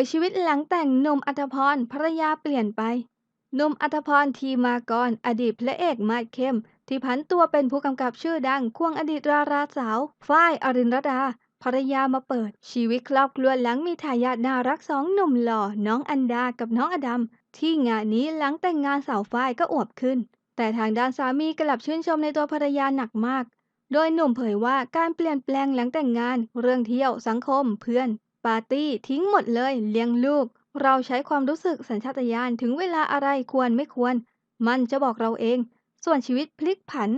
ยชีวิตหลังแต่งหนุ่มอัธพรภรรยาเปลี่ยนไปหนุ่มอัธพรทีมากร อดีตพระเอกมาดเข้ม ที่ผันตัวเป็นผู้กำกับชื่อดังควงอดีตดาราสาวฝ้ายอรินรดาภรรยามาเปิด ชีวิตครอบครัวหลังมีทายาทน่ารักสองหนุ่มหล่อ น้องอันดากับน้องอดัม ที่งานนี้หลังแต่งงานสาวฝ้ายก็อวบขึ้น แต่ทางด้านสามีกลับชื่นชมในตัวภรรยาหนักมาก โดยหนุ่มเผยว่าการเปลี่ยนแปลงหลังแต่งงาน เรื่องเที่ยวสังคมเพื่อน ปาร์ตี้ทิ้งหมดเลยเลี้ยงลูก เราใช้ความรู้สึกสัญชาตญาณถึงเวลาอะไรควรไม่ควร มันจะบอกเราเอง ส่วนชีวิตพลิกผัน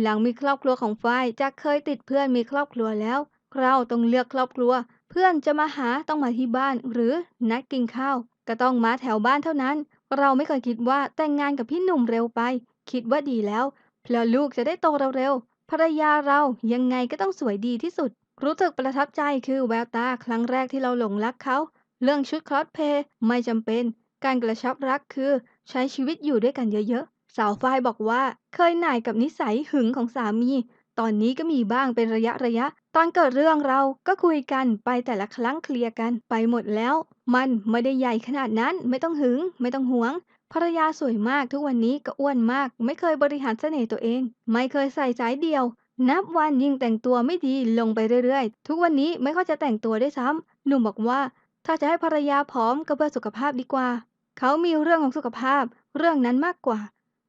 หลังมีครอบครัวของฝ้ายจากเคยติดเพื่อนมีครอบครัวแล้ว เราต้องเลือกครอบครัว เพื่อนจะมาหาต้องมาที่บ้าน หรือนัดกินข้าว ก็ต้องมาแถวบ้านเท่านั้น เราไม่เคยคิดว่าแต่งงานกับพี่หนุ่มเร็วไป คิดว่าดีแล้วเพราะลูกจะได้โตเร็วๆภรรยาเรายังไงก็ต้องสวยดีที่สุด รู้สึกประทับใจคือแววตาครั้งแรกที่เราหลงรักเขา เรื่องชุดคลอสเพย์ไม่จำเป็น การกระชับรักคือ ใช้ชีวิตอยู่ด้วยกันเยอะๆ สาวฝ้ายบอกว่าเคยหน่ายกับนิสัยหึงของสามี ตอนนี้ก็มีบ้างเป็นระยะระยะ ตอนเกิดเรื่องเราก็คุยกันไปแต่ละครั้งเคลียร์กันไปหมดแล้ว มันไม่ได้ใหญ่ขนาดนั้นไม่ต้องหึง ไม่ต้องหวงภรรยาสวยมากทุกวันนี้ก็อ้วนมาก ไม่เคยบริหารเสน่ห์ตัวเอง ไม่เคยใส่สายเดียว นับวันยิ่งแต่งตัวไม่ดีลงไปเรื่อยๆ ทุกวันนี้ไม่ค่อยจะแต่งตัวได้วยซ้ำหนุ่มบอกว่า ถ้าจะให้ภรรยาผอมก็เพื่อสุขภาพดีกว่า เขามีเรื่องของสุขภาพ เรื่องนั้นมากกว่า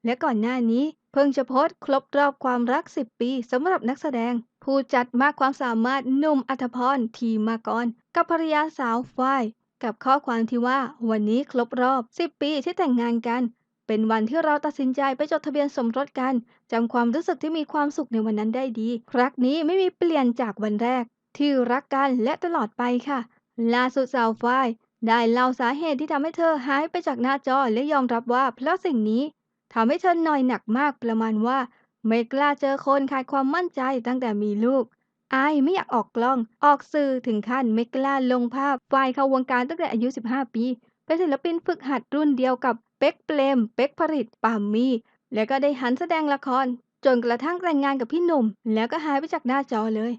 และก่อนหน้านี้ เพิ่งจะโพสต์ครบรอบความรัก 10 ปีสำหรับนักแสดง ผู้จัดมากความสามารถหนุ่มอัธพรทีมากร กับภรรยาสาวฝ้ายกับข้อความที่ว่าวันนี้ครบรอบ 10 ปีที่แต่งงานกัน เป็นวันที่เราตัดสินใจไปจดทะเบียนสมรสกันจำความรู้สึกที่มีความสุขในวันนั้นได้ดี ครั้งนี้ไม่มีเปลี่ยนจากวันแรก ที่รักกันและตลอดไปค่ะ ล่าสุดสาวฝ้ายได้เล่าสาเหตุที่ทำให้เธอหายไปจากหน้าจอและยอมรับว่าเพราะสิ่งนี้ทำให้เธอหน่อยหนักมากประมาณว่า ไม่กล้าเจอคนขาดความมั่นใจตั้งแต่มีลูกอายไม่อยากออกกล้อง ออกสื่อถึงขั้นไม่กล้าลงภาพฝ่ายเข้าวงการตั้งแต่อายุ 15 ปี เป็นศิลปินฝึกหัดรุ่นเดียวกับ เป็กเปลม เป็กผลิตปามมี่ แล้วก็ได้หันแสดงละคร จนกระทั่งแต่งงานกับพี่หนุ่ม แล้วก็หายไปจากหน้าจอเลย